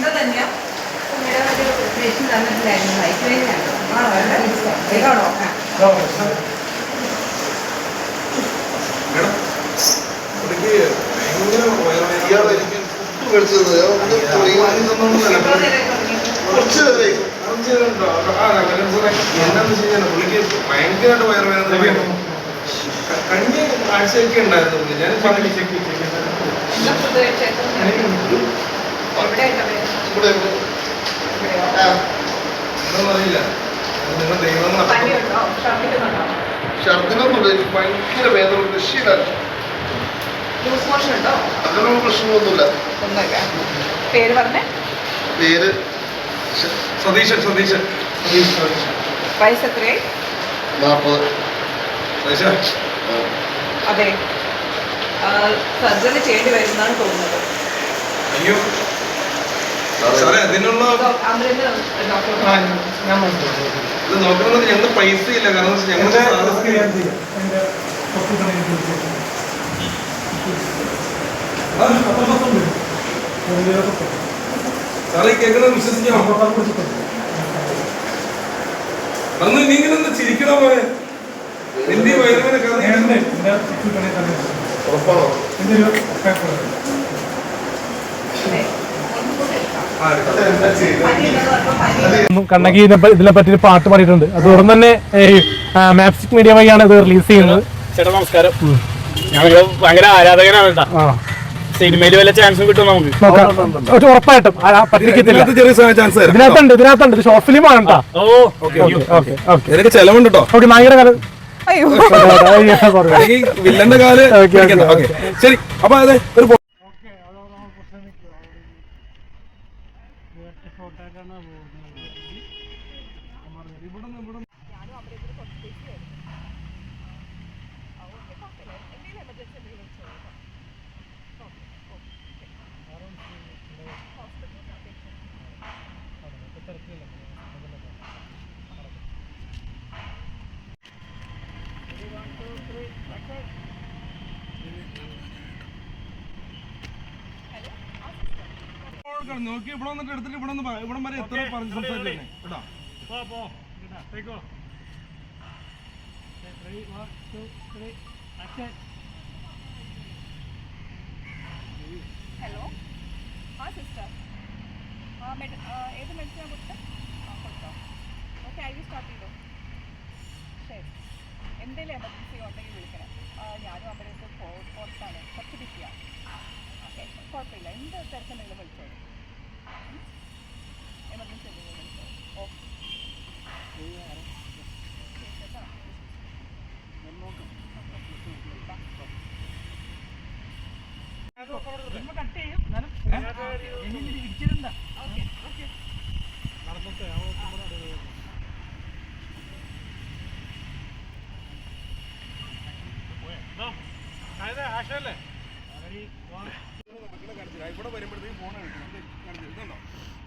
എന്തോ തന്നെയോ ഉമ്മയുടെ ഒരു ഉപദേശം തന്നിട്ടില്ലായിരുന്നു വളരെ ഇതാണോ കുറച്ച് നേരമായി കുറച്ച് ഉണ്ടോ? ആ, എന്താന്ന് വെച്ച് കഴിഞ്ഞാൽ പുള്ളിക്ക് ഭയങ്കരമായിട്ട് വയറുവേദന കഴിഞ്ഞ ആഴ്ചയൊക്കെ ഉണ്ടായിരുന്നു. ഞാൻ ഇവിടെ അറിയില്ല നിങ്ങൾ ഛർദ്ദിക്കുന്നുണ്ടോ? ഛർദിനൊന്നുമില്ല എനിക്ക് ഭയങ്കര വേദന. രക്ഷയിലാണ് അങ്ങനെയുള്ള പ്രശ്നമൊന്നുമില്ല. പേര് പറഞ്ഞേ? പേര് സതീശൻ സതീശൻ. വയസ്സ് എത്രയായി? നാൽപ്പത്. അതെ. സർജറി ചെയ്യേണ്ടി വരുന്നാണ് തോന്നുന്നത്. അയ്യോ. സാറേ അതിനുള്ള ഇത് നോക്കണമെന്ന് ഞങ്ങൾ പൈസ ഇല്ല. കാരണം ഞങ്ങൾ സാറേ കേൾക്കുന്നത് വിശ്വസിക്കാം അന്ന് നീ ഇങ്ങനെ ഒന്ന് ചിരിക്കണ പോലെ നിന്റെ വയറുവിനെ കാരണം ഉറപ്പാണോ? കണ്ണകി ഇതിനെ- പറ്റി ഒരു പാട്ട് പാടിയിട്ടുണ്ട്. അത് തുടർന്ന് തന്നെ മാപ്സിക് മീഡിയ വഴിയാണ് ഇത് റിലീസ് ചെയ്യുന്നത്. ചേട്ടാ നമസ്കാരം. ഞങ്ങൾ ഭയങ്കര ആരാധകനാണ് കേട്ടാ. സിനിമയിൽ വല്ല ചാൻസും കിട്ടും നമുക്ക്? ഉറപ്പായിട്ടും. തരാം. ഇതിനകത്തുണ്ട് ഇതിനകത്തുണ്ട്. ഇത് ഷോർട്ട് ഫിലിം ആണ് കേട്ടോ ഓ ഓക്കെ ഓക്കെ. ഓക്കെ ഇതിനൊക്കെ ഫോട്ടോക്കാണ് പോകുന്നത്. ഇവിടെ നിന്ന് ഇവിടെ അയ്യോ സോറി അല്ലെങ്കിൽ വില്ലന്റെ കാൽ ഓക്കെ, ഓക്കെ, പിടിക്കണ്ട. ഓക്കെ. ശരി അപ്പൊ അതെ ഒരു ഫോ- നോക്കി. ഇവിടെ വന്നിട്ട് എടുത്തിട്ട് ഇവിടെ വന്ന് ഇവിടെ വരെ എത്ര പറഞ്ഞു സംസാരിച്ചേ കേട്ടോ ഹലോ ആ സിസ്റ്റർ ആ മെഡി ഏത് മെഡിസിനാണ് കൊടുത്തത് ആ കൊടുത്തോ. ഓക്കെ ഐ വി സ്റ്റാർട്ട് ചെയ്തോ. ശരി. എന്തെങ്കിലും എമർജൻസി ഉണ്ടെങ്കിൽ വിളിക്കണം. ഞാനും ഞാനും അവിടേക്ക് പുറത്താണ്. കുറച്ച് ബിസിയാണ് ഓക്കെ കുഴപ്പമില്ല. എന്ത് തിരക്കുണ്ടെങ്കിലും വിളിച്ചോളൂ എമർജൻസി എന്തെങ്കിലും വിളിച്ചോളൂ ഓക്കെ ശരി കേട്ടോ ഇവിടെ വരുമ്പോഴത്തേക്ക് ഫോൺ ഇതുണ്ടോ?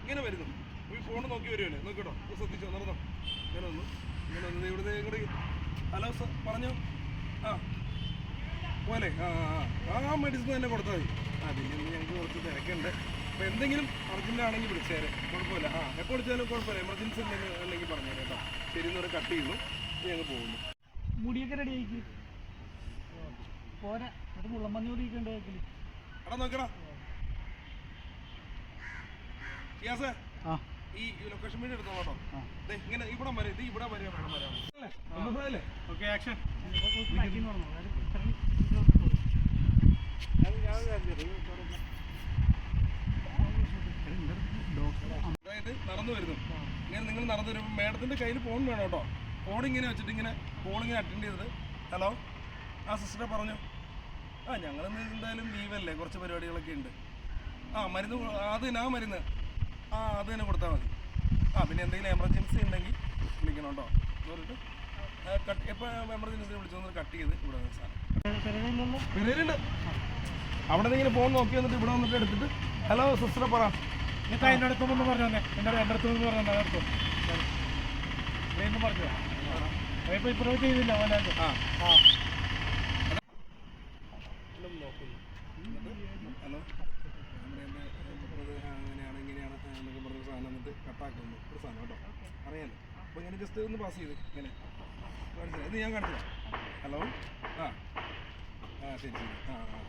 ഇങ്ങനെ വരുന്നു. ഈ ഫോൺ നോക്കി വരുമല്ലേ നോക്കിട്ടോ ഒന്ന് ശ്രദ്ധിച്ചോ? നടന്നോ? ഇങ്ങനെ ഒന്ന് ഇങ്ങനെ ഒന്ന് ഇവിടുത്തെ ഇങ്ങോട്ട്. ഹലോ സർ പറഞ്ഞു? ആ. പോലെ. ആ ആ, മെഡിസിൻ തന്നെ കൊടുത്താൽ മതി. അതിന്റെ ഞങ്ങൾക്ക് കുറച്ച് തിരക്കുണ്ട്. അപ്പോൾ എന്തെങ്കിലും അർജന്റ് ആണെങ്കിൽ വിളിച്ചേരെ. കുഴപ്പമില്ല. ആ എപ്പോൾ വിളിച്ചാലും കുഴപ്പമില്ല. എമർജൻസി എന്തെങ്കിലും ഉണ്ടെങ്കിൽ പറഞ്ഞേരെ കേട്ടോ. ശരി എന്നൊരു കട്ട് ചെയ്യുന്നു. ഞങ്ങൾ പോകുന്നു. മുടിയൊക്കെ റെഡി ആയിക്ക്. പോരാ. അത് മുള്ളമ്മഞ്ഞൂരിക്കണ്ടേ എടാ നോക്കടാ. യാസേ ആ. ഈ ലൊക്കേഷൻ വീഡിയോ എടുത്തോ കേട്ടോ. ഇങ്ങനെ ഇവിടെ വരെ ഇത് ഇവിടെ വരെ വേണം വരാം. ഓക്കെ ആക്ഷൻ അതായത് നടന്നു വരുന്നു. ഇങ്ങനെ നിങ്ങൾ നടന്നു വരുമ്പോൾ മേഡത്തിന്റെ കയ്യിൽ ഫോൺ വേണം കേട്ടോ. ഫോൺ ഇങ്ങനെ വെച്ചിട്ട് ഇങ്ങനെ ഫോൺ ഇങ്ങനെ അറ്റൻഡ് ചെയ്തത്. ഹലോ ആ സിസ്റ്ററെ പറഞ്ഞു ആ ഞങ്ങളിന്ന് എന്തായാലും ലീവല്ലേ കുറച്ച് പരിപാടികളൊക്കെ ഉണ്ട്. ആ മരുന്ന് അത് തന്നെ ആ മരുന്ന്. ആ അത് തന്നെ കൊടുത്താൽ മതി. ആ പിന്നെ എന്തെങ്കിലും എമർജൻസി ഉണ്ടെങ്കിൽ വിളിക്കണം കേട്ടോ. കട്ട് എപ്പോൾ എമർജൻസി വിളിച്ചു. കട്ട് ചെയ്ത് ഇവിടെ വന്ന സാധനം. പെരേലുണ്ട് അവിടെ നിന്ന് ഇങ്ങനെ ഫോൺ നോക്കി വന്നിട്ട് ഇവിടെ വന്നിട്ട് എടുത്തിട്ട് ഹലോ സിസ്റ്ററെ പറ. എന്നിട്ട് അതിന്റെ അടുത്തൊന്നും പറഞ്ഞു തന്നെ എന്റെ എന്റെ അടുത്ത് നിന്ന് പറഞ്ഞു അടുത്ത്? പറഞ്ഞു? ഇപ്പൊ ഇപ്പൊ ചെയ്തില്ല ആ. ആ. ഹലോ. കട്ടാക്കുന്നു ഒരു സാധനം കേട്ടോ അറിയാലോ. അപ്പോൾ ഇങ്ങനെ ജസ്റ്റ് ഒന്ന് പാസ് ചെയ്ത് ഇങ്ങനെ. മനസ്സിലായി? ഇത് ഞാൻ ഹലോ. ആ. ആ ശരി ശരി. ആ ആ.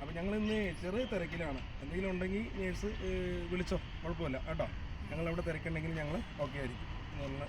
അപ്പോൾ ഞങ്ങൾ ഇന്ന് ചെറിയ തിരക്കിലാണ്. എന്തെങ്കിലും ഉണ്ടെങ്കിൽ നേഴ്സ് വിളിച്ചോ. കുഴപ്പമില്ല. കേട്ടോ? ഞങ്ങൾ അവിടെ തിരക്കുണ്ടെങ്കിൽ ഞങ്ങൾ ഓക്കെ ആയിരിക്കും. എന്നുള്ള